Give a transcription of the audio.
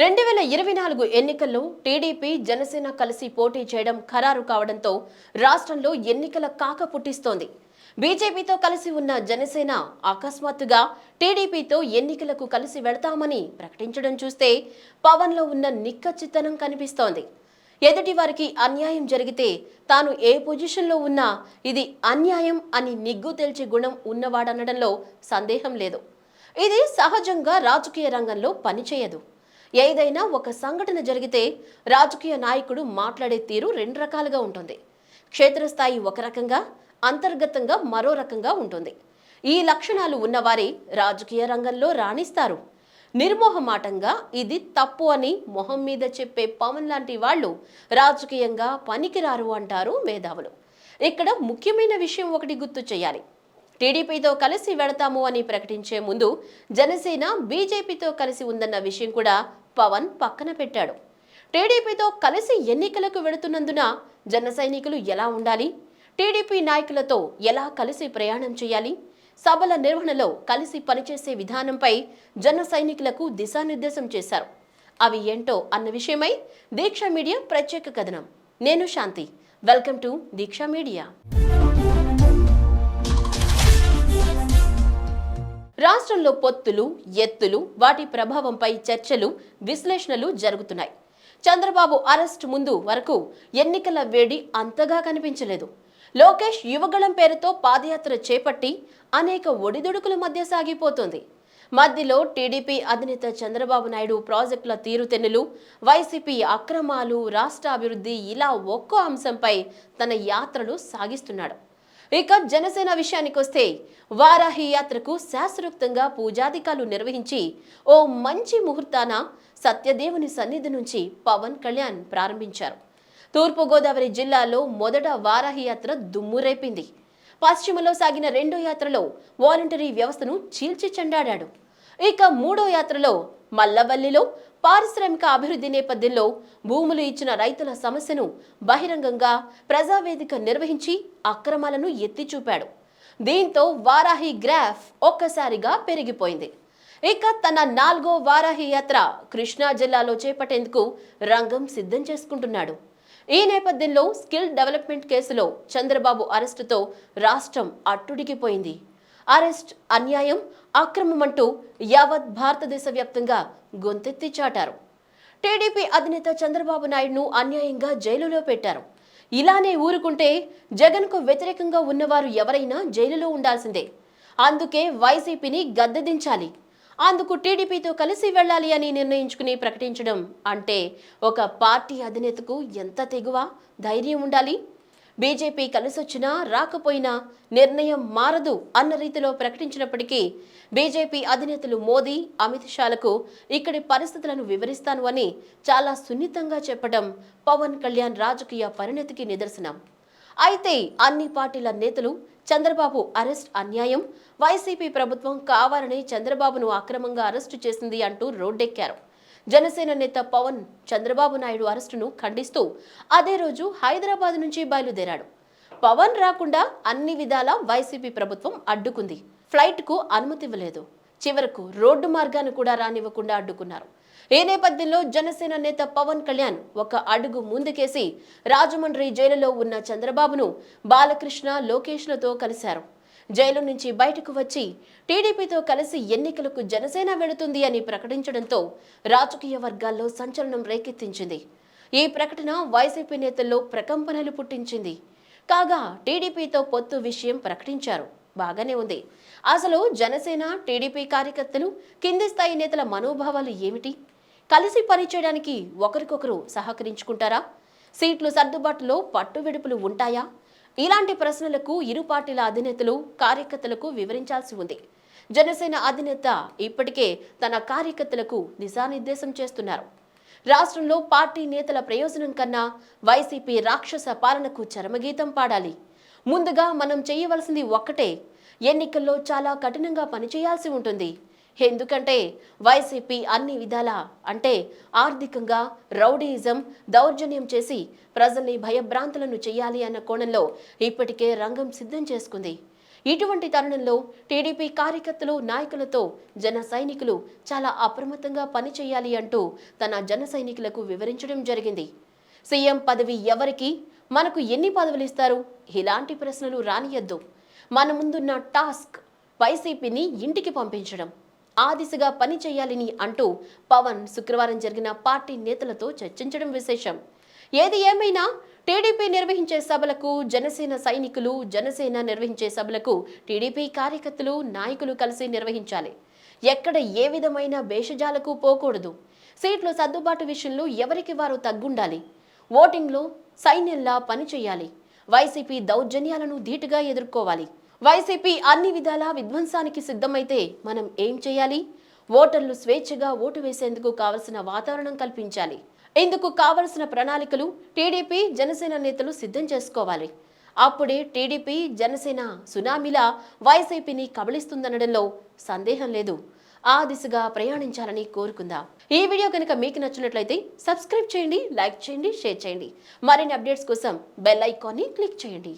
రెండు వేల ఇరవై నాలుగు ఎన్నికల్లో టీడీపీ జనసేన కలిసి పోటీ చేయడం ఖరారు కావడంతో రాష్ట్రంలో ఎన్నికల కాక పుట్టిస్తోంది. బీజేపీతో కలిసి ఉన్న జనసేన అకస్మాత్తుగా టీడీపీతో ఎన్నికలకు కలిసి వెళతామని ప్రకటించడం చూస్తే పవన్లో ఉన్న నిక్కచ్చితనం కనిపిస్తోంది. ఎదుటి వారికి అన్యాయం జరిగితే తాను ఏ పొజిషన్లో ఉన్నా ఇది అన్యాయం అని నిగ్గు తేల్చే గుణం ఉన్నవాడనడంలో సందేహం లేదు. ఇది సహజంగా రాజకీయ రంగంలో పనిచేయదు. ఏదైనా ఒక సంఘటన జరిగితే రాజకీయ నాయకుడు మాట్లాడే తీరు రెండు రకాలుగా ఉంటుంది. క్షేత్రస్థాయి ఒక రకంగా అంతర్గతంగా మరో రకంగా ఉంటుంది. ఈ లక్షణాలు ఉన్నవారే రాజకీయ రంగంలో రాణిస్తారు. నిర్మోహమాటంగా ఇది తప్పు అని మొహం మీద చెప్పే పవన్ లాంటి వాళ్ళు రాజకీయంగా పనికిరారు అంటారు మేధావులు. ఇక్కడ ముఖ్యమైన విషయం ఒకటి గుర్తు చేయాలి. టీడీపీతో కలిసి వెళతాము అని ప్రకటించే ముందు జనసేన బీజేపీతో కలిసి ఉందన్న విషయం కూడా పవన్ పక్కన పెట్టాడు. టీడీపీతో కలిసి ఎన్నికలకు వెళుతున్నందున జన సైనికులు ఎలా ఉండాలి? టీడీపీ నాయకులతో ఎలా కలిసి ప్రయాణం చేయాలి? సభల నిర్వహణలో కలిసి పనిచేసే విధానంపై జన సైనికులకు దిశానిర్దేశం చేశారు. అవి ఏంటో అన్న విషయమై దీక్ష మీడియా ప్రత్యేక కథనం. నేను Shanthi. Welcome to Deeksha media. రాష్ట్రంలో పొత్తులు ఎత్తులు వాటి ప్రభావంపై చర్చలు విశ్లేషణలు జరుగుతున్నాయి. చంద్రబాబు అరెస్ట్ ముందు వరకు ఎన్నికల వేడి అంతగా కనిపించలేదు. లోకేష్ యువగళం పేరుతో పాదయాత్ర చేపట్టి అనేక ఒడిదుడుకుల మధ్య సాగిపోతుంది. మధ్యలో టీడీపీ అధినేత చంద్రబాబు నాయుడు ప్రాజెక్టుల తీరుతెన్నులు వైసీపీ అక్రమాలు రాష్ట్ర అభివృద్ధి ఇలా ఒక్కో అంశంపై తన యాత్రలు సాగిస్తున్నాడు. ఇక జనసేన విషయానికొస్తే వారాహి యాత్రకు శాస్త్రోక్తంగా పూజాధికాలు నిర్వహించి ఓ మంచి ముహూర్తాన సత్యదేవుని సన్నిధి నుంచి పవన్ కళ్యాణ్ ప్రారంభించారు. తూర్పుగోదావరి జిల్లాలో మొదట వారాహి యాత్ర దుమ్మురేపింది. పశ్చిమలో సాగిన రెండో యాత్రలో వాలంటరీ వ్యవస్థను చీల్చి చెండాడాడు. ఇక మూడో యాత్రలో మల్లవల్లిలో పారిశ్రామిక అభివృద్ధి నేపథ్యంలో భూములు ఇచ్చిన రైతుల సమస్యను బహిరంగంగా ప్రజావేదిక నిర్వహించి అక్రమాలను ఎత్తి చూపాడు దీంతో వారాహి గ్రాఫ్ ఒక్కసారిగా పెరిగిపోయింది. ఇక తన నాలుగో వారాహి యాత్ర కృష్ణా జిల్లాలో చేపట్టేందుకు రంగం సిద్ధం చేసుకుంటున్నాడు. ఈ నేపథ్యంలో స్కిల్ డెవలప్మెంట్ కేసులో చంద్రబాబు అరెస్టుతో రాష్ట్రం అట్టుడికిపోయింది. అరెస్ట్ అన్యాయం అక్రమమంటూ యావత్ భారతదేశ వ్యాప్తంగా గొంతెత్తి చాటారు. టీడీపీ అధినేత చంద్రబాబు నాయుడును అన్యాయంగా జైలులో పెట్టారు. ఇలానే ఊరుకుంటే జగన్కు వ్యతిరేకంగా ఉన్నవారు ఎవరైనా జైలులో ఉండాల్సిందే. అందుకే వైసీపీని గద్దెదించాలి. అందుకు టీడీపీతో కలిసి వెళ్ళాలి అని నిర్ణయించుకుని ప్రకటించడం అంటే ఒక పార్టీ అధినేతకు ఎంత తెగువ? ధైర్యం ఉండాలి. బీజేపీ కలిసొచ్చినా రాకపోయినా నిర్ణయం మారదు అన్న రీతిలో ప్రకటించినప్పటికీ బీజేపీ అధినేతలు మోదీ అమిత్ షాలకు ఇక్కడి పరిస్థితులను వివరిస్తాను అని చాలా సున్నితంగా చెప్పడం పవన్ కళ్యాణ్ రాజకీయ పరిణతికి నిదర్శనం. అయితే అన్ని పార్టీల నేతలు చంద్రబాబు అరెస్ట్ అన్యాయం వైసీపీ ప్రభుత్వం కావాలని చంద్రబాబును అక్రమంగా అరెస్టు చేసింది అంటూ రోడ్డెక్కారు. జనసేన నేత పవన్ చంద్రబాబు నాయుడు అరెస్టును ఖండిస్తూ అదే రోజు హైదరాబాద్ నుంచి బయలుదేరాడు. పవన్ రాకుండా అన్ని విధాలా వైసీపీ ప్రభుత్వం అడ్డుకుంది. ఫ్లైట్కు అనుమతి ఇవ్వలేదు. చివరకు రోడ్డు మార్గాన్ని కూడా రానివ్వకుండా అడ్డుకున్నారు. ఈ నేపథ్యంలో జనసేన నేత పవన్ కళ్యాణ్ ఒక అడుగు ముందుకేసి రాజమండ్రి జైలులో ఉన్న చంద్రబాబును బాలకృష్ణ లోకేష్లతో కలిశారు. జైలు నుంచి బయటకు వచ్చి టీడీపీతో కలిసి ఎన్నికలకు జనసేన వెళుతుంది అని ప్రకటించడంతో రాజకీయ వర్గాల్లో సంచలనం రేకెత్తించింది. ఈ ప్రకటన వైసీపీ నేతల్లో ప్రకంపనలు పుట్టించింది. కాగా టీడీపీతో పొత్తు విషయం ప్రకటించారు. బాగానే ఉంది. అసలు జనసేన టీడీపీ కార్యకర్తలు కింది స్థాయి నేతల మనోభావాలు ఏమిటి? కలిసి పనిచేయడానికి ఒకరికొకరు సహకరించుకుంటారా? సీట్లు సర్దుబాటులో పట్టు విడుపులు ఉంటాయా? ఇలాంటి ప్రశ్నలకు ఇరు పార్టీల అధినేతలు కార్యకర్తలకు వివరించాల్సి ఉంది. జనసేన అధినేత ఇప్పటికే తన కార్యకర్తలకు దిశానిర్దేశం చేస్తున్నారు. రాష్ట్రంలో పార్టీ నేతల ప్రయోజనం కన్నా వైసీపీ రాక్షస పాలనకు చరమగీతం పాడాలి. ముందుగా మనం చేయవలసింది ఒక్కటే. ఎన్నికల్లో చాలా కఠినంగా పనిచేయాల్సి ఉంటుంది. ఎందుకంటే వైసీపీ అన్ని విధాల అంటే ఆర్థికంగా రౌడీయిజం దౌర్జన్యం చేసి ప్రజల్ని భయభ్రాంతులను చేయాలి అన్న కోణంలో ఇప్పటికే రంగం సిద్ధం చేసుకుంది. ఇటువంటి తరుణంలో టీడీపీ కార్యకర్తలు నాయకులతో జన సైనికులు చాలా అప్రమత్తంగా పనిచేయాలి అంటూ తన జన సైనికులకు వివరించడం జరిగింది. సీఎం పదవి ఎవరికి మనకు ఎన్ని పదవులు ఇస్తారు? ఇలాంటి ప్రశ్నలు రానియద్దు. మన ముందున్న టాస్క్ వైసీపీని ఇంటికి పంపించడం. ఆ దిశగా పని చేయాలని అంటూ పవన్ శుక్రవారం జరిగిన పార్టీ నేతలతో చర్చించడం విశేషం. ఏది ఏమైనా టీడీపీ నిర్వహించే సభలకు జనసేన సైనికులు జనసేన నిర్వహించే సభలకు టీడీపీ కార్యకర్తలు నాయకులు కలిసి నిర్వహించాలి. ఎక్కడ ఏ విధమైన భేషజాలకు పోకూడదు. సీట్లు సర్దుబాటు విషయంలో ఎవరికి వారు తగ్గుండాలి. ఓటింగ్లో సైన్యంలా పనిచేయాలి. వైసీపీ దౌర్జన్యాలను ధీటుగా ఎదుర్కోవాలి. వైసీపీ అన్ని విధాలా విధ్వంసానికి సిద్ధమైతే మనం ఏం చేయాలి? ఓటర్లు స్వేచ్ఛగా ఓటు వేసేందుకు కావలసిన వాతావరణం కల్పించాలి. ఇందుకు కావలసిన ప్రణాళికలు టీడీపీ జనసేన నేతలు సిద్ధం చేసుకోవాలి. అప్పుడే టీడీపీ జనసేన సునామీలా వైసీపీని కబళిస్తుందనడంలో సందేహం లేదు. ఆ దిశగా ప్రయాణించాలని కోరుకుందాం. ఈ వీడియో కనుక మీకు నచ్చినట్లయితే సబ్స్క్రైబ్ చేయండి లైక్ చేయండి షేర్ చేయండి. మరిన్ని అప్డేట్స్ కోసం బెల్ ఐకాన్ని క్లిక్ చేయండి.